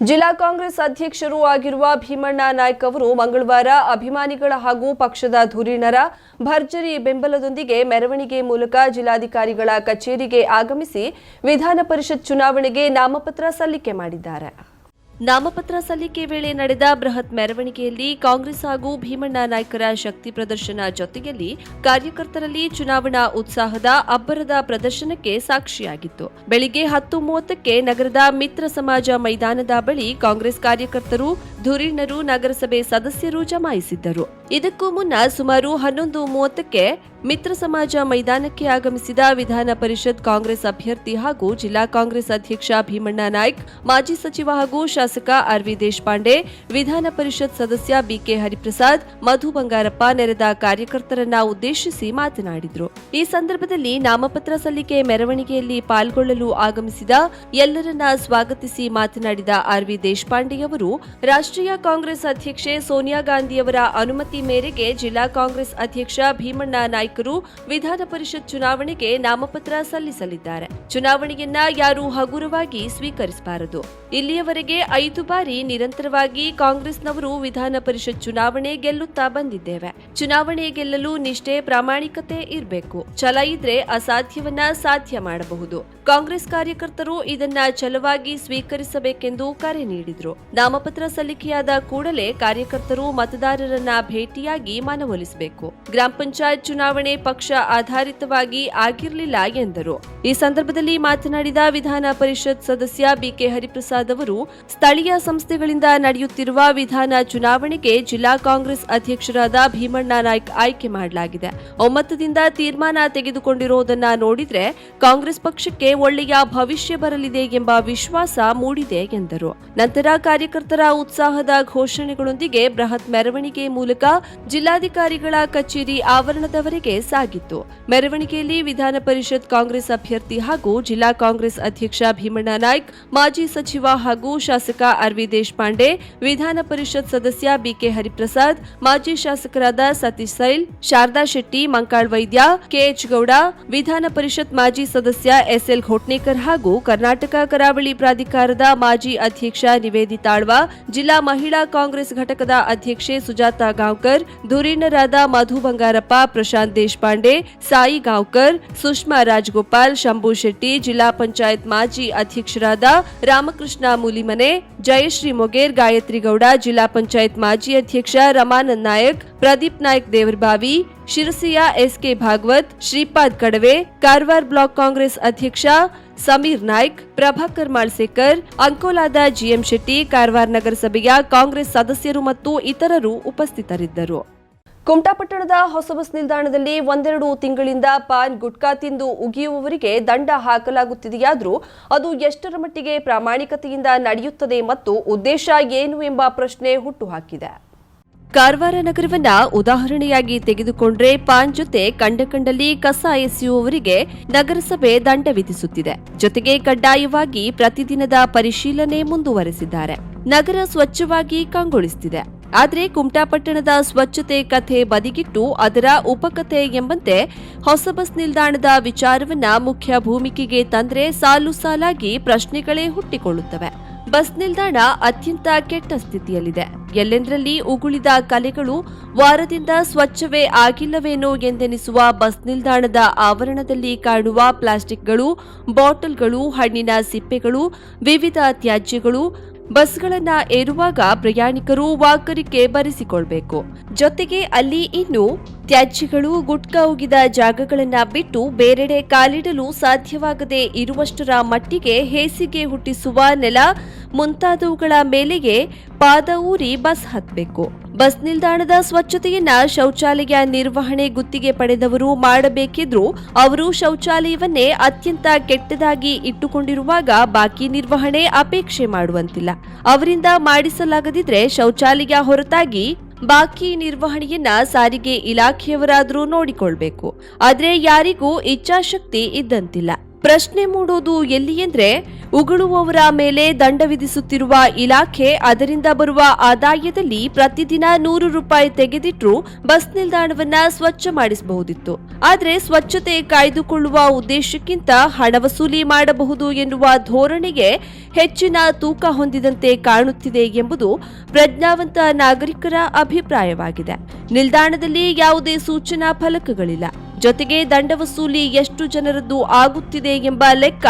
ಜಿಲ್ಲಾ ಕಾಂಗ್ರೆಸ್ ಅಧ್ಯಕ್ಷರೂ ಆಗಿರುವ ಭೀಮಣ್ಣ ನಾಯ್ಕ ಅವರು ಮಂಗಳವಾರ ಅಭಿಮಾನಿಗಳ ಹಾಗೂ ಪಕ್ಷದ ಧುರೀಣರ ಭರ್ಜರಿ ಬೆಂಬಲದೊಂದಿಗೆ ಮೆರವಣಿಗೆ ಮೂಲಕ ಜಿಲ್ಲಾಧಿಕಾರಿಗಳ ಕಚೇರಿಗೆ ಆಗಮಿಸಿ ವಿಧಾನ ಪರಿಷತ್ ಚುನಾವಣೆಗೆ ನಾಮಪತ್ರ ಸಲ್ಲಿಕೆ ಮಾಡಿದ್ದಾರೆ. ನಾಮಪತ್ರ ಸಲ್ಲಿಕೆ ವೇಳೆ ನಡೆದ ಬೃಹತ್ ಮೆರವಣಿಗೆಯಲ್ಲಿ ಕಾಂಗ್ರೆಸ್ ಹಾಗೂ ಭೀಮಣ್ಣ ನಾಯ್ಕರ ಶಕ್ತಿ ಪ್ರದರ್ಶನ ಜೊತೆಯಲ್ಲಿ ಕಾರ್ಯಕರ್ತರಲ್ಲಿ ಚುನಾವಣಾ ಉತ್ಸಾಹದ ಅಬ್ಬರದ ಪ್ರದರ್ಶನಕ್ಕೆ ಸಾಕ್ಷಿಯಾಗಿತ್ತು. ಬೆಳಿಗ್ಗೆ ಹತ್ತು ಮೂವತ್ತಕ್ಕೆ ನಗರದ ಮಿತ್ರ ಸಮಾಜ ಮೈದಾನದ ಬಳಿ ಕಾಂಗ್ರೆಸ್ ಕಾರ್ಯಕರ್ತರು, ಧುರೀಣರು ನಗರಸಭೆ ಸದಸ್ಯರು ಜಮಾಯಿಸಿದ್ದರು. ಇದಕ್ಕೂ ಮುನ್ನ ಸುಮಾರು ಹನ್ನೊಂದು ಮೂವತ್ತಕ್ಕೆ ಮಿತ್ರ ಸಮಾಜ ಮೈದಾನಕ್ಕೆ ಆಗಮಿಸಿದ ವಿಧಾನ ಪರಿಷತ್ ಕಾಂಗ್ರೆಸ್ ಅಭ್ಯರ್ಥಿ ಹಾಗೂ ಜಿಲ್ಲಾ ಕಾಂಗ್ರೆಸ್ ಅಧ್ಯಕ್ಷ ಭೀಮಣ್ಣ ನಾಯ್ಕ್, ಮಾಜಿ ಸಚಿವ ಹಾಗೂ ಶಾಸಕ ಆರ್ವಿ ದೇಶಪಾಂಡೆ, ವಿಧಾನ ಪರಿಷತ್ ಸದಸ್ಯ ಬಿಕೆ ಹರಿಪ್ರಸಾದ್, ಮಧು ಬಂಗಾರಪ್ಪ ನೆರೆದ ಕಾರ್ಯಕರ್ತರನ್ನ ಉದ್ದೇಶಿಸಿ ಮಾತನಾಡಿದರು. ಈ ಸಂದರ್ಭದಲ್ಲಿ ನಾಮಪತ್ರ ಸಲ್ಲಿಕೆ ಮೆರವಣಿಗೆಯಲ್ಲಿ ಪಾಲ್ಗೊಳ್ಳಲು ಆಗಮಿಸಿದ ಎಲ್ಲರನ್ನ ಸ್ವಾಗತಿಸಿ ಮಾತನಾಡಿದ ಆರ್ವಿ ದೇಶಪಾಂಡೆಯವರು, ರಾಷ್ಟ್ರೀಯ ಕಾಂಗ್ರೆಸ್ ಅಧ್ಯಕ್ಷೆ ಸೋನಿಯಾ ಗಾಂಧಿಯವರ ಅನುಮತಿ ಮೇರೆಗೆ ಜಿಲ್ಲಾ ಕಾಂಗ್ರೆಸ್ ಅಧ್ಯಕ್ಷ ಭೀಮಣ್ಣ ನಾಯ್ಕರು ವಿಧಾನ ಪರಿಷತ್ ಚುನಾವಣೆಗೆ ನಾಮಪತ್ರ ಸಲ್ಲಿಸಲಿದ್ದಾರೆ. ಚುನಾವಣೆಯನ್ನ ಯಾರೂ ಹಗುರವಾಗಿ ಸ್ವೀಕರಿಸಬಾರದು. ಇಲ್ಲಿಯವರೆಗೆ ಐದು ಬಾರಿ ನಿರಂತರವಾಗಿ ಕಾಂಗ್ರೆಸ್ನವರು ವಿಧಾನ ಪರಿಷತ್ ಚುನಾವಣೆ ಗೆಲ್ಲುತ್ತಾ ಬಂದಿದ್ದೇವೆ. ಚುನಾವಣೆ ಗೆಲ್ಲಲು ನಿಷ್ಠೆ ಪ್ರಾಮಾಣಿಕತೆ ಇರಬೇಕು. ಛಲ ಇದ್ರೆ ಅಸಾಧ್ಯವನ್ನ ಸಾಧ್ಯ ಮಾಡಬಹುದು. ಕಾಂಗ್ರೆಸ್ ಕಾರ್ಯಕರ್ತರು ಇದನ್ನ ಛಲವಾಗಿ ಸ್ವೀಕರಿಸಬೇಕೆಂದು ಕರೆ ನೀಡಿದ್ರು. ನಾಮಪತ್ರ ಸಲ್ಲಿಕೆಯಾದ ಕೂಡಲೇ ಕಾರ್ಯಕರ್ತರು ಮತದಾರರನ್ನ ಭೇಟಿಯಾಗಿ ಮನವೊಲಿಸಬೇಕು. ಗ್ರಾಮ ಪಂಚಾಯತ್ ಚುನಾವಣೆ ಪಕ್ಷ ಆಧಾರಿತವಾಗಿ ಆಗಿರಲಿಲ್ಲ ಎಂದರು. ಈ ಸಂದರ್ಭದಲ್ಲಿ ಮಾತನಾಡಿದ ವಿಧಾನ ಪರಿಷತ್ ಸದಸ್ಯ ಬಿಕೆ ಹರಿಪ್ರಸಾದ್ ಅವರು, ಸ್ಥಳೀಯ ಸಂಸ್ಥೆಗಳಿಂದ ನಡೆಯುತ್ತಿರುವ ವಿಧಾನ ಚುನಾವಣೆಗೆ ಜಿಲ್ಲಾ ಕಾಂಗ್ರೆಸ್ ಅಧ್ಯಕ್ಷರಾದ ಭೀಮಣ್ಣ ನಾಯ್ಕ ಆಯ್ಕೆ ಮಾಡಲಾಗಿದೆ. ಒಮ್ಮತದಿಂದ ತೀರ್ಮಾನ ತೆಗೆದುಕೊಂಡಿರೋದನ್ನ ನೋಡಿದ್ರೆ ಕಾಂಗ್ರೆಸ್ ಪಕ್ಷಕ್ಕೆ ಒಳ್ಳೆಯ ಭವಿಷ್ಯ ಬರಲಿದೆ ಎಂಬ ವಿಶ್ವಾಸ ಮೂಡಿದೆ ಎಂದರು. ನಂತರ ಕಾರ್ಯಕರ್ತರ ಉತ್ಸಾಹದ ಘೋಷಣೆಗಳೊಂದಿಗೆ ಬೃಹತ್ ಮೆರವಣಿಗೆ ಮೂಲಕ ಜಿಲ್ಲಾಧಿಕಾರಿಗಳ ಕಚೇರಿ ಆವರಣದವರೆಗೆ ಸಾಗಿತ್ತು ಮೆರವಣಿಗೆಯಲ್ಲಿ ವಿಧಾನ ಪರಿಷತ್ ಕಾಂಗ್ರೆಸ್ ಅಭ್ಯರ್ಥಿ ಹಾಗೂ ಜಿಲ್ಲಾ ಕಾಂಗ್ರೆಸ್ ಅಧ್ಯಕ್ಷ ಭೀಮಣ್ಣ ನಾಯ್ಕ್, ಮಾಜಿ ಸಚಿವ ಹಾಗೂ ಶಾಸಕ ಆರ್ವಿ ದೇಶಪಾಂಡೆ, ವಿಧಾನ ಪರಿಷತ್ ಸದಸ್ಯ ಬಿಕೆ ಹರಿಪ್ರಸಾದ್, ಮಾಜಿ ಶಾಸಕರಾದ ಸತೀಶ್ ಸೈಲ್, ಶಾರದಾ ಶೆಟ್ಟಿ, ಮಂಕಾಳ್ ವೈದ್ಯ ಕೆಎಚ್ ಗೌಡ, ವಿಧಾನ ಪರಿಷತ್ ಮಾಜಿ ಸದಸ್ಯ ಎಸ್ಎಲ್ ಘೋಟ್ನೇಕರ್ ಹಾಗೂ ಕರ್ನಾಟಕ ಕರಾವಳಿ ಪ್ರಾಧಿಕಾರದ ಮಾಜಿ ಅಧ್ಯಕ್ಷ ನಿವೇದಿ ತಾಳ್ವಾ, ಜಿಲ್ಲಾ ಮಹಿಳಾ ಕಾಂಗ್ರೆಸ್ ಘಟಕದ ಅಧ್ಯಕ್ಷೆ ಸುಜಾತಾ ಗಾಂವ್ಕರ್, ಧುರೀಣರಾದ ಮಧು ಬಂಗಾರಪ್ಪ, ಪ್ರಶಾಂತ್ ದೇಶಪಾಂಡೆ ಸಾಯಿ ಗಾಂವ್ಕರ್, ಸುಷ್ಮಾ ರಾಜಗೋಪಾಲ್, ಶಂಭು ಶೆಟ್ಟಿ, ಜಿಲ್ಲಾ ಪಂಚಾಯತ್ ಮಾಜಿ ಅಧ್ಯಕ್ಷರಾದ ರಾಮಕೃಷ್ಣ ಮೂಲಿಮನೆ, ಜಯಶ್ರೀ ಮೊಗೇರ್, ಗಾಯತ್ರಿ ಗೌಡ, ಜಿಲ್ಲಾ ಪಂಚಾಯತ್ ಮಾಜಿ ಅಧ್ಯಕ್ಷ ರಮಾನಂದ್ ನಾಯಕ್, ಪ್ರದೀಪ್ ನಾಯ್ಕ್ ದೇವರಬಾವಿ, ಶಿರಸಿಯ ಎಸ್ಕೆ ಭಾಗವತ್, ಶ್ರೀಪಾದ್ ಕಡವೆ, ಕಾರವಾರ ಬ್ಲಾಕ್ ಕಾಂಗ್ರೆಸ್ ಅಧ್ಯಕ್ಷ ಸಮೀರ್ ನಾಯ್ಕ್, ಪ್ರಭಾಕರ್ ಮಾಳ್ಸೇಕರ್, ಅಂಕೋಲಾದ ಜಿಎಂ ಶೆಟ್ಟಿ, ಕಾರವಾರ ನಗರಸಭೆಯ ಕಾಂಗ್ರೆಸ್ ಸದಸ್ಯರು ಮತ್ತು ಇತರರು ಉಪಸ್ಥಿತರಿದ್ದರು. ಕುಮಟಾ ಪಟ್ಟಣದ ಹೊಸ ಬಸ್ ನಿಲ್ದಾಣದಲ್ಲಿ ಒಂದೆರಡು ತಿಂಗಳಿಂದ ಪಾನ್ ಗುಟ್ಕಾ ತಿಂದು ಉಗಿಯುವವರಿಗೆ ದಂಡ ಹಾಕಲಾಗುತ್ತಿದೆಯಾದರೂ ಅದು ಎಷ್ಟರ ಮಟ್ಟಿಗೆ ಪ್ರಾಮಾಣಿಕತೆಯಿಂದ ನಡೆಯುತ್ತದೆ ಮತ್ತು ಉದ್ದೇಶ ಏನು ಎಂಬ ಪ್ರಶ್ನೆ ಹುಟ್ಟುಹಾಕಿದೆ. ಕಾರವಾರ ನಗರವನ್ನ ಉದಾಹರಣೆಯಾಗಿ ತೆಗೆದುಕೊಂಡ್ರೆ ಪಾನ್ ಜೊತೆ ಕಂಡ ಕಂಡಲ್ಲಿ ಕಸ ಎಸೆಯುವವರಿಗೆ ನಗರಸಭೆ ದಂಡ ವಿಧಿಸುತ್ತಿದೆ. ಜೊತೆಗೆ ಕಡ್ಡಾಯವಾಗಿ ಪ್ರತಿದಿನದ ಪರಿಶೀಲನೆ ಮುಂದುವರೆಸಿದ್ದಾರೆ. ನಗರ ಸ್ವಚ್ಛವಾಗಿ ಕಂಗೊಳಿಸುತ್ತಿದೆ ಆದರೆ ಕುಮಟಾಪಟ್ಟಣದ ಸ್ವಚ್ಛತೆ ಕಥೆ ಬದಿಗಿಟ್ಟು ಅದರ ಉಪಕಥೆ ಎಂಬಂತೆ ಹೊಸ ಬಸ್ ನಿಲ್ದಾಣದ ವಿಚಾರವನ್ನ ಮುಖ್ಯ ಭೂಮಿಕೆಗೆ ತಂದ್ರೆ ಸಾಲು ಸಾಲಾಗಿ ಪ್ರಶ್ನೆಗಳೇ ಹುಟ್ಟಿಕೊಳ್ಳುತ್ತವೆ. ಬಸ್ ನಿಲ್ದಾಣ ಅತ್ಯಂತ ಕೆಟ್ಟ ಸ್ಥಿತಿಯಲ್ಲಿದೆ. ಎಲ್ಲೆಂದರಲ್ಲಿ ಉಗುಳಿದ ಕಲೆಗಳು ವಾರದಿಂದ ಸ್ವಚ್ಛವೇ ಆಗಿಲ್ಲವೇನೋ ಎಂದೆನಿಸುವ ಬಸ್ ನಿಲ್ದಾಣದ ಆವರಣದಲ್ಲಿ ಕಾಣುವ ಪ್ಲಾಸ್ಟಿಕ್ಗಳು, ಬಾಟಲ್ಗಳು, ಹಣ್ಣಿನ ಸಿಪ್ಪೆಗಳು, ವಿವಿಧ ತ್ಯಾಜ್ಯಗಳು ಬಸ್ಗಳನ್ನ ಏರುವಾಗ ಪ್ರಯಾಣಿಕರು ವಾಕರಿಕೆ ಬರೆಸಿಕೊಳ್ಬೇಕು. ಜೊತೆಗೆ ಅಲ್ಲಿ ಇನ್ನು ತ್ಯಾಜ್ಯಗಳು ಗುಟ್ಕಾ ಉಗಿದ ಜಾಗಗಳನ್ನ ಬಿಟ್ಟು ಬೇರೆಡೆ ಕಾಲಿಡಲು ಸಾಧ್ಯವಾಗದೆ ಇರುವಷ್ಟರ ಮಟ್ಟಿಗೆ ಹೇಸಿಗೆ ಹುಟ್ಟಿಸುವ ನೆಲ ಮುಂತಾದವುಗಳ ಮೇಲೆಯೇ ಪಾದ ಊರಿ ಬಸ್ ಹತ್ತಬೇಕು ಬಸ್ ನಿಲ್ದಾಣದ ಸ್ವಚ್ಛತೆಯನ್ನ ಶೌಚಾಲಯ ನಿರ್ವಹಣೆ ಗುತ್ತಿಗೆ ಪಡೆದವರು ಮಾಡಬೇಕಿದ್ರು ಅವರು ಶೌಚಾಲಯವನ್ನೇ ಅತ್ಯಂತ ಕೆಟ್ಟದಾಗಿ ಇಟ್ಟುಕೊಂಡಿರುವಾಗ ಬಾಕಿ ನಿರ್ವಹಣೆ ಅಪೇಕ್ಷೆ ಮಾಡುವಂತಿಲ್ಲ. ಅವರಿಂದ ಮಾಡಿಸಲಾಗದಿದ್ರೆ ಶೌಚಾಲಯ ಹೊರತಾಗಿ ಬಾಕಿ ನಿರ್ವಹಣೆಯನ್ನ ಸಾರಿಗೆ ಇಲಾಖೆಯವರಾದರೂ ನೋಡಿಕೊಳ್ಬೇಕು. ಆದರೆ ಯಾರಿಗೂ ಇಚ್ಛಾಶಕ್ತಿ ಇದ್ದಂತಿಲ್ಲ. ಪ್ರಶ್ನೆ ಮೂಡೋದು ಎಲ್ಲಿ ಅಂದ್ರೆ ಉಗುಳುವವರ ಮೇಲೆ ದಂಡ ವಿಧಿಸುತ್ತಿರುವ ಇಲಾಖೆ ಅದರಿಂದ ಬರುವ ಆದಾಯದಲ್ಲಿ ಪ್ರತಿದಿನ ನೂರು ರೂಪಾಯಿ ತೆಗೆದಿಟ್ಟು ಬಸ್ ನಿಲ್ದಾಣವನ್ನ ಸ್ವಚ್ಛ ಮಾಡಿಸಬಹುದಿತ್ತು. ಆದರೆ ಸ್ವಚ್ಛತೆ ಕಾಯ್ದುಕೊಳ್ಳುವ ಉದ್ದೇಶಕ್ಕಿಂತ ಹಣ ವಸೂಲಿ ಮಾಡಬಹುದು ಎನ್ನುವ ಧೋರಣೆಗೆ ಹೆಚ್ಚಿನ ತೂಕ ಹೊಂದಿದಂತೆ ಕಾಣುತ್ತಿದೆ ಎಂಬುದು ಪ್ರಜ್ಞಾವಂತ ನಾಗರಿಕರ ಅಭಿಪ್ರಾಯವಾಗಿದೆ. ನಿಲ್ದಾಣದಲ್ಲಿ ಯಾವುದೇ ಸೂಚನಾ ಫಲಕಗಳಿಲ್ಲ. ಜೊತೆಗೆ ದಂಡ ವಸೂಲಿ ಎಷ್ಟು ಜನರದ್ದು ಆಗುತ್ತಿದೆ ಎಂಬ ಲೆಕ್ಕ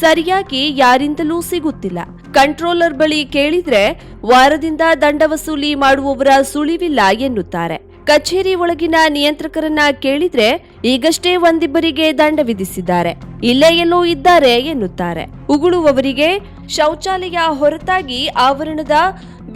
ಸರಿಯಾಗಿ ಯಾರಿಂದಲೂ ಸಿಗುತ್ತಿಲ್ಲ. ಕಂಟ್ರೋಲರ್ ಬಳಿ ಕೇಳಿದ್ರೆ ವಾರದಿಂದ ದಂಡ ವಸೂಲಿ ಮಾಡುವವರ ಸುಳಿವಿಲ್ಲ ಎನ್ನುತ್ತಾರೆ. ಕಚೇರಿ ಒಳಗಿನ ನಿಯಂತ್ರಕರನ್ನ ಕೇಳಿದ್ರೆ ಈಗಷ್ಟೇ ಒಂದಿಬ್ಬರಿಗೆ ದಂಡ ವಿಧಿಸಿದ್ದಾರೆ. ಇಲ್ಲೇ ಎಲ್ಲೋ ಇದ್ದಾರೆ ಎನ್ನುತ್ತಾರೆ. ಉಗುಳುವವರಿಗೆ ಶೌಚಾಲಯ ಹೊರತಾಗಿ ಆವರಣದ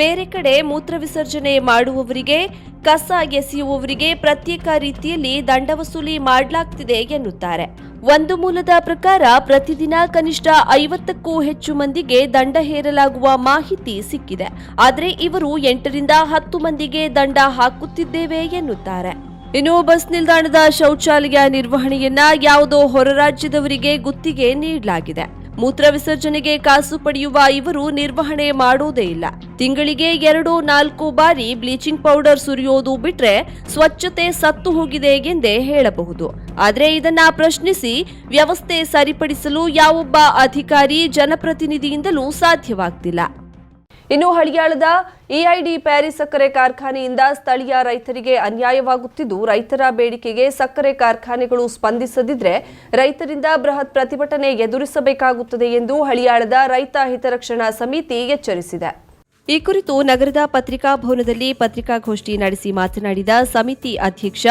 ಬೇರೆ ಕಡೆ ಮೂತ್ರ ವಿಸರ್ಜನೆ ಮಾಡುವವರಿಗೆ, ಕಸ ಎಸೆಯುವವರಿಗೆ ಪ್ರತ್ಯೇಕ ರೀತಿಯಲ್ಲಿ ದಂಡ ವಸೂಲಿ ಮಾಡಲಾಗ್ತಿದೆ ಎನ್ನುತ್ತಾರೆ. ಒಂದು ಮೂಲದ ಪ್ರಕಾರ ಪ್ರತಿದಿನ ಕನಿಷ್ಠ ಐವತ್ತಕ್ಕೂ ಹೆಚ್ಚು ಮಂದಿಗೆ ದಂಡ ಹೇರಲಾಗುವ ಮಾಹಿತಿ ಸಿಕ್ಕಿದೆ. ಆದರೆ ಇವರು ಎಂಟರಿಂದ ಹತ್ತು ಮಂದಿಗೆ ದಂಡ ಹಾಕುತ್ತಿದ್ದೇವೆ ಎನ್ನುತ್ತಾರೆ. ಇನ್ನು ಬಸ್ ನಿಲ್ದಾಣದ ಶೌಚಾಲಯ ನಿರ್ವಹಣೆಯನ್ನ ಯಾವುದೋ ಹೊರ ರಾಜ್ಯದವರಿಗೆ ಗುತ್ತಿಗೆ ನೀಡಲಾಗಿದೆ. ಮೂತ್ರ ವಿಸರ್ಜನೆಗೆ ಕಾಸು ಪಡೆಯುವ ಇವರು ನಿರ್ವಹಣೆ ಮಾಡುವುದೇ ಇಲ್ಲ. ತಿಂಗಳಿಗೆ ಎರಡು, ನಾಲ್ಕು ಬಾರಿ ಬ್ಲೀಚಿಂಗ್ ಪೌಡರ್ ಸುರಿಯೋದು ಬಿಟ್ರೆ ಸ್ವಚ್ಛತೆ ಸತ್ತು ಹೋಗಿದೆ ಎಂದೇ ಹೇಳಬಹುದು. ಆದರೆ ಇದನ್ನ ಪ್ರಶ್ನಿಸಿ ವ್ಯವಸ್ಥೆ ಸರಿಪಡಿಸಲು ಯಾವೊಬ್ಬ ಅಧಿಕಾರಿ ಜನಪ್ರತಿನಿಧಿಯಿಂದಲೂ ಸಾಧ್ಯವಾಗ್ತಿಲ್ಲ. ಇನ್ನು ಹಳಿಯಾಳದ ಇಐಡಿ ಪ್ಯಾರಿ ಸಕ್ಕರೆ ಕಾರ್ಖಾನೆಯಿಂದ ಸ್ಥಳೀಯ ರೈತರಿಗೆ ಅನ್ಯಾಯವಾಗುತ್ತಿದ್ದು, ರೈತರ ಬೇಡಿಕೆಗೆ ಸಕ್ಕರೆ ಕಾರ್ಖಾನೆಗಳು ಸ್ಪಂದಿಸದಿದ್ರೆ ರೈತರಿಂದ ಬೃಹತ್ ಪ್ರತಿಭಟನೆ ಎದುರಿಸಬೇಕಾಗುತ್ತದೆ ಎಂದು ಹಳಿಯಾಳದ ರೈತ ಹಿತರಕ್ಷಣಾ ಸಮಿತಿ ಎಚ್ಚರಿಸಿದೆ. ಈ ಕುರಿತು ನಗರದ ಪತ್ರಿಕಾ ಭವನದಲ್ಲಿ ಪತ್ರಿಕಾಗೋಷ್ಠಿ ನಡೆಸಿ ಮಾತನಾಡಿದ ಸಮಿತಿ ಅಧ್ಯಕ್ಷ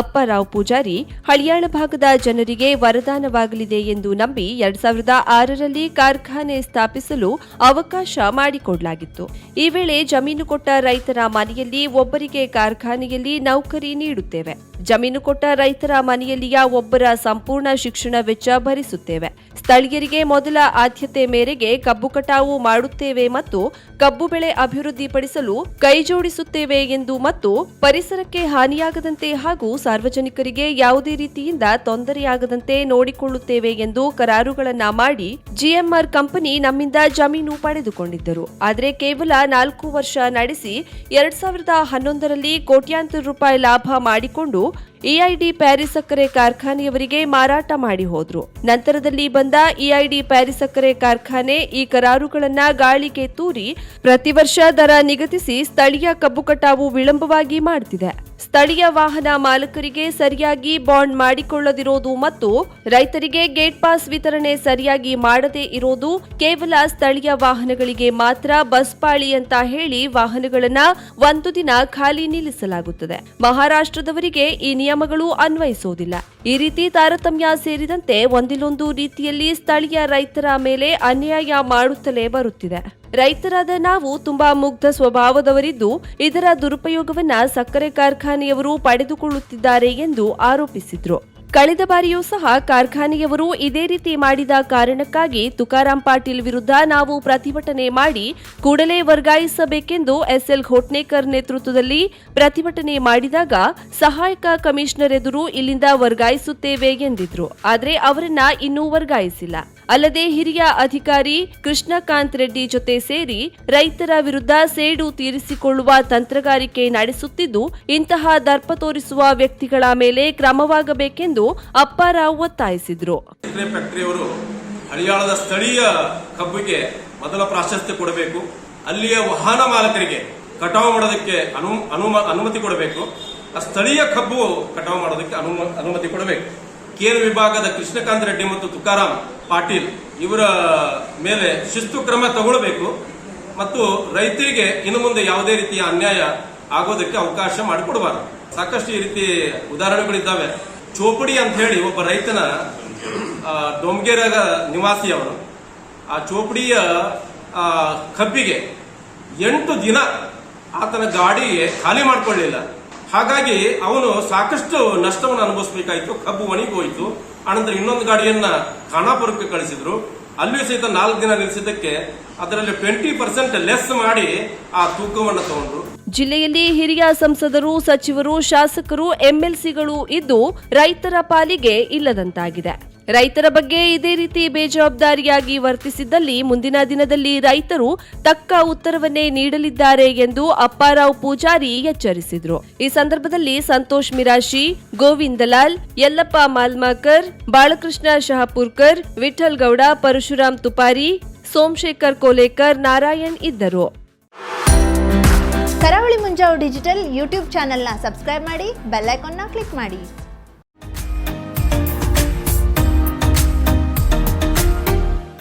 ಅಪ್ಪರಾವ್ ಪೂಜಾರಿ, ಹಳಿಯಾಳ ಭಾಗದ ಜನರಿಗೆ ವರದಾನವಾಗಲಿದೆ ಎಂದು ನಂಬಿ ಎರಡ್ ಸಾವಿರದ ಆರರಲ್ಲಿ ಕಾರ್ಖಾನೆ ಸ್ಥಾಪಿಸಲು ಅವಕಾಶ ಮಾಡಿಕೊಡಲಾಗಿತ್ತು. ಈ ವೇಳೆ ಜಮೀನು ಕೊಟ್ಟ ರೈತರ ಮನೆಯಲ್ಲಿ ಒಬ್ಬರಿಗೆ ಕಾರ್ಖಾನೆಯಲ್ಲಿ ನೌಕರಿ ನೀಡುತ್ತೇವೆ. ಜಮೀನು ಕೊಟ್ಟ ರೈತರ ಮನೆಯಲ್ಲಿಯ ಒಬ್ಬರ ಸಂಪೂರ್ಣ ಶಿಕ್ಷಣ ವೆಚ್ಚ ಭರಿಸುತ್ತೇವೆ. ಸ್ಥಳೀಯರಿಗೆ ಮೊದಲ ಆದ್ಯತೆ ಮೇರೆಗೆ ಕಬ್ಬು ಕಟಾವು ಮಾಡುತ್ತೇವೆ ಮತ್ತು ಕಬ್ಬು ಬೆಳೆ ಅಭಿವೃದ್ಧಿಪಡಿಸಲು ಕೈಜೋಡಿಸುತ್ತೇವೆ ಎಂದು ಮತ್ತು ಪರಿಸರಕ್ಕೆ ಹಾನಿಯಾಗದಂತೆ ಹಾಗೂ ಸಾರ್ವಜನಿಕರಿಗೆ ಯಾವುದೇ ರೀತಿಯಿಂದ ತೊಂದರೆಯಾಗದಂತೆ ನೋಡಿಕೊಳ್ಳುತ್ತೇವೆ ಎಂದು ಕರಾರುಗಳನ್ನ ಮಾಡಿ ಜಿಎಂಆರ್ ಕಂಪನಿ ನಮ್ಮಿಂದ ಜಮೀನು ಪಡೆದುಕೊಂಡಿದ್ದರು. ಆದರೆ ಕೇವಲ ನಾಲ್ಕು ವರ್ಷ ನಡೆಸಿ ಎರಡ್ ಸಾವಿರದ ಹನ್ನೊಂದರಲ್ಲಿ ಕೋಟ್ಯಾಂತರ ರೂಪಾಯಿ ಲಾಭ ಮಾಡಿಕೊಂಡು ಇಐಡಿ ಪ್ಯಾರಿಸ್ ಸಕ್ಕರೆ ಕಾರ್ಖಾನೆಯವರಿಗೆ ಮಾರಾಟ ಮಾಡಿ ಹೋದ್ರು. ನಂತರದಲ್ಲಿ ಬಂದ ಇಐಡಿ ಪ್ಯಾರಿಸ್ ಸಕ್ಕರೆ ಕಾರ್ಖಾನೆ ಈ ಕರಾರುಗಳನ್ನ ಗಾಳಿಗೆ ತೂರಿ ಪ್ರತಿ ವರ್ಷ ದರ ನಿಗದಿಸಿ ಸ್ಥಳೀಯ ಕಬ್ಬು ಕಟಾವು ವಿಳಂಬವಾಗಿ ಮಾಡ್ತಿದೆ. ಸ್ಥಳೀಯ ವಾಹನ ಮಾಲಕರಿಗೆ ಸರಿಯಾಗಿ ಬಾಂಡ್ ಮಾಡಿಕೊಳ್ಳದಿರೋದು ಮತ್ತು ರೈತರಿಗೆ ಗೇಟ್ ಪಾಸ್ ವಿತರಣೆ ಸರಿಯಾಗಿ ಮಾಡದೇ ಇರೋದು ಕೇವಲ ಸ್ಥಳೀಯ ವಾಹನಗಳಿಗೆ ಮಾತ್ರ ಬಸ್ ಪಾಳಿ ಅಂತ ಹೇಳಿ ವಾಹನಗಳನ್ನು ಒಂದು ದಿನ ಖಾಲಿ ನಿಲ್ಲಿಸಲಾಗುತ್ತದೆ. ಮಹಾರಾಷ್ಟ್ರದವರಿಗೆ ಈ ನಿಯಮಗಳು ಅನ್ವಯಿಸೋದಿಲ್ಲ. ಈ ರೀತಿ ತಾರತಮ್ಯ ಸೇರಿದಂತೆ ಒಂದಿಲ್ಲೊಂದು ರೀತಿಯಲ್ಲಿ ಸ್ಥಳೀಯ ರೈತರ ಮೇಲೆ ಅನ್ಯಾಯ ಮಾಡುತ್ತಲೇ ಬರುತ್ತಿದೆ. ರೈತರಾದ ನಾವು ತುಂಬಾ ಮುಗ್ಧ ಸ್ವಭಾವದವರಿದ್ದು, ಇದರ ದುರುಪಯೋಗವನ್ನ ಸಕ್ಕರೆ ಕಾರ್ಖಾನೆಯವರು ಪಡೆದುಕೊಳ್ಳುತ್ತಿದ್ದಾರೆ ಎಂದು ಆರೋಪಿಸಿದ್ರು. ಕಳೆದ ಬಾರಿಯೂ ಸಹ ಕಾರ್ಖಾನೆಯವರು ಇದೇ ರೀತಿ ಮಾಡಿದ ಕಾರಣಕ್ಕಾಗಿ ತುಕಾರಾಂ ಪಾಟೀಲ್ ವಿರುದ್ಧ ನಾವು ಪ್ರತಿಭಟನೆ ಮಾಡಿ ಕೂಡಲೇ ವರ್ಗಾಯಿಸಬೇಕೆಂದು ಎಸ್ಎಲ್ ಘೋಟ್ನೇಕರ್ ನೇತೃತ್ವದಲ್ಲಿ ಪ್ರತಿಭಟನೆ ಮಾಡಿದಾಗ ಸಹಾಯಕ ಕಮಿಷನರ್ ಎದುರು ಇಲ್ಲಿಂದ ವರ್ಗಾಯಿಸುತ್ತೇವೆ ಎಂದಿದ್ರು. ಆದರೆ ಅವರನ್ನ ಇನ್ನೂ ವರ್ಗಾಯಿಸಿಲ್ಲ. ಅಲ್ಲದೆ ಹಿರಿಯ ಅಧಿಕಾರಿ ಕೃಷ್ಣಕಾಂತ್ ರೆಡ್ಡಿ ಜೊತೆ ಸೇರಿ ರೈತರ ವಿರುದ್ಧ ಸೇಡು ತೀರಿಸಿಕೊಳ್ಳುವ ತಂತ್ರಗಾರಿಕೆ ನಡೆಸುತ್ತಿದ್ದು, ಇಂತಹ ದರ್ಪ ತೋರಿಸುವ ವ್ಯಕ್ತಿಗಳ ಮೇಲೆ ಕ್ರಮವಾಗಬೇಕೆಂದು ಅಪ್ಪಾರಾವ್ ಒತ್ತಾಯಿಸಿದರು. ಹಳಿಯಾಳದ ಸ್ಥಳೀಯ ಕಬ್ಬಿಗೆ ಮೊದಲ ಪ್ರಾಶಸ್ತ್ಯ ಕೊಡಬೇಕು, ಅಲ್ಲಿಯ ವಾಹನ ಮಾಲಕರಿಗೆ ಕಟಾವು ಮಾಡೋದಕ್ಕೆ ಅನು ಅನುಮತಿ ಕೊಡಬೇಕು, ಆ ಸ್ಥಳೀಯ ಕಬ್ಬು ಕಟಾವು ಮಾಡೋದಕ್ಕೆ ಅನುಮತಿ ಕೊಡಬೇಕು. ಕೇಂದ್ರ ವಿಭಾಗದ ಕೃಷ್ಣಕಾಂತ್ ರೆಡ್ಡಿ ಮತ್ತು ತುಕಾರಾಂ ಪಾಟೀಲ್ ಇವರ ಮೇಲೆ ಶಿಸ್ತು ಕ್ರಮ ತಗೊಳ್ಬೇಕು ಮತ್ತು ರೈತರಿಗೆ ಇನ್ನು ಮುಂದೆ ಯಾವುದೇ ರೀತಿಯ ಅನ್ಯಾಯ ಆಗೋದಕ್ಕೆ ಅವಕಾಶ ಮಾಡಿಕೊಡಬಾರದು. ಸಾಕಷ್ಟು ಈ ರೀತಿ ಉದಾಹರಣೆಗಳಿದ್ದಾವೆ. ಚೋಪಡಿ ಅಂತ ಹೇಳಿ ಒಬ್ಬ ರೈತನ ಆ, ನಿವಾಸಿಯವರು ಆ ಚೋಪಡಿಯ ಕಬ್ಬಿಗೆ ಎಂಟು ದಿನ ಆತನ ಗಾಡಿಗೆ ಖಾಲಿ ಮಾಡ್ಕೊಳ್ಳಿಲ್ಲ. ಹಾಗಾಗಿ ಅವನು ಸಾಕಷ್ಟು ನಷ್ಟವನ್ನು ಅನುಭವಿಸಬೇಕಾಯಿತು, ಕಬ್ಬು ಒಣಗಿ ಹೋಯಿತು ಆನಂತರ ಇನ್ನೊಂದು ಗಾಡಿಯನ್ನ ಖಾನಾಪುರಕ್ಕೆ ಕಳಿಸಿದ್ರು. ಅಲ್ಲಿಯೂ ಸಹಿತ ನಾಲ್ಕು ದಿನ ನಿಲ್ಲಿಸಿದ್ದಕ್ಕೆ ಅದರಲ್ಲಿ ಟ್ವೆಂಟಿ ಪರ್ಸೆಂಟ್ ಲೆಸ್ ಮಾಡಿ ಆ ತೂಕವನ್ನು ತಗೊಂಡ್ರು. ಜಿಲ್ಲೆಯಲ್ಲಿ ಹಿರಿಯ ಸಂಸದರು, ಸಚಿವರು, ಶಾಸಕರು, ಎಂಎಲ್ಸಿಗಳು ಇದ್ದು ರೈತರ ಪಾಲಿಗೆ ಇಲ್ಲದಂತಾಗಿದೆ. ರೈತರ ಬಗ್ಗೆ ಇದೇ ರೀತಿ ಬೇಜವಾಬ್ದಾರಿಯಾಗಿ ವರ್ತಿಸಿದ್ದಲ್ಲಿ ಮುಂದಿನ ದಿನದಲ್ಲಿ ರೈತರು ತಕ್ಕ ಉತ್ತರವನ್ನೇ ನೀಡಲಿದ್ದಾರೆ ಎಂದು ಅಪ್ಪಾರಾವ್ ಪೂಜಾರಿ ಎಚ್ಚರಿಸಿದರು. ಈ ಸಂದರ್ಭದಲ್ಲಿ ಸಂತೋಷ್ ಮಿರಾಶಿ ಗೋವಿಂದಲಾಲ್ ಯಲ್ಲಪ್ಪ ಮಾಲ್ಮಾಕರ್, ಬಾಲಕೃಷ್ಣ ಶಹಾಪುರ್ಕರ್, ವಿಠಲ್ ಗೌಡ, ಪರಶುರಾಮ್ ತುಪಾರಿ, ಸೋಮಶೇಖರ್ ಕೋಲೇಕರ್, ನಾರಾಯಣ್ ಇದ್ದರು. ಕರಾವಳಿ ಮುಂಜಾವ್ ಡಿಜಿಟಲ್ ಯೂಟ್ಯೂಬ್ ಚಾನೆಲ್ನ ಸಬ್ಸ್ಕ್ರೈಬ್ ಮಾಡಿ, ಬೆಲ್ ಐಕಾನ್ನ ಕ್ಲಿಕ್ ಮಾಡಿ.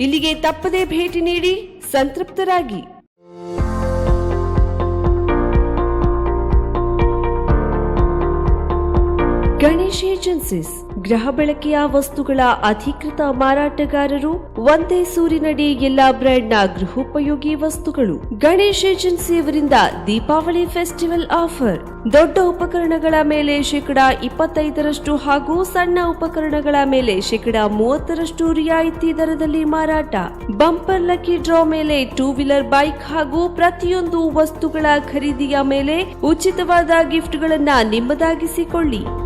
ಇಲ್ಲಿಗೆ ತಪ್ಪದೇ ಭೇಟಿ ನೀಡಿ ಸಂತೃಪ್ತರಾಗಿ. ಗಣೇಶ್ ಏಜೆನ್ಸಿಸ್, ಗೃಹ ಬಳಕೆಯ ವಸ್ತುಗಳ ಅಧಿಕೃತ ಮಾರಾಟಗಾರರು ಒಂದೇ ಸೂರಿನಡಿ ಎಲ್ಲಾ ಬ್ರ್ಯಾಂಡ್ನ ಗೃಹೋಪಯೋಗಿ ವಸ್ತುಗಳು. ಗಣೇಶ್ ಏಜೆನ್ಸಿಯವರಿಂದ ದೀಪಾವಳಿ ಫೆಸ್ಟಿವಲ್ ಆಫರ್. ದೊಡ್ಡ ಉಪಕರಣಗಳ ಮೇಲೆ ಶೇಕಡ ಇಪ್ಪತ್ತೈದರಷ್ಟು ಹಾಗೂ ಸಣ್ಣ ಉಪಕರಣಗಳ ಮೇಲೆ ಶೇಕಡ ಮೂವತ್ತರಷ್ಟು ರಿಯಾಯಿತಿ ದರದಲ್ಲಿ ಮಾರಾಟ. ಬಂಪರ್ ಲಕ್ಕಿ ಡ್ರಾ ಮೇಲೆ ಟೂ ವೀಲರ್ ಬೈಕ್ ಹಾಗೂ ಪ್ರತಿಯೊಂದು ವಸ್ತುಗಳ ಖರೀದಿಯ ಮೇಲೆ ಉಚಿತವಾದ ಗಿಫ್ಟ್ಗಳನ್ನ ನಿಮ್ಮದಾಗಿಸಿಕೊಳ್ಳಿ.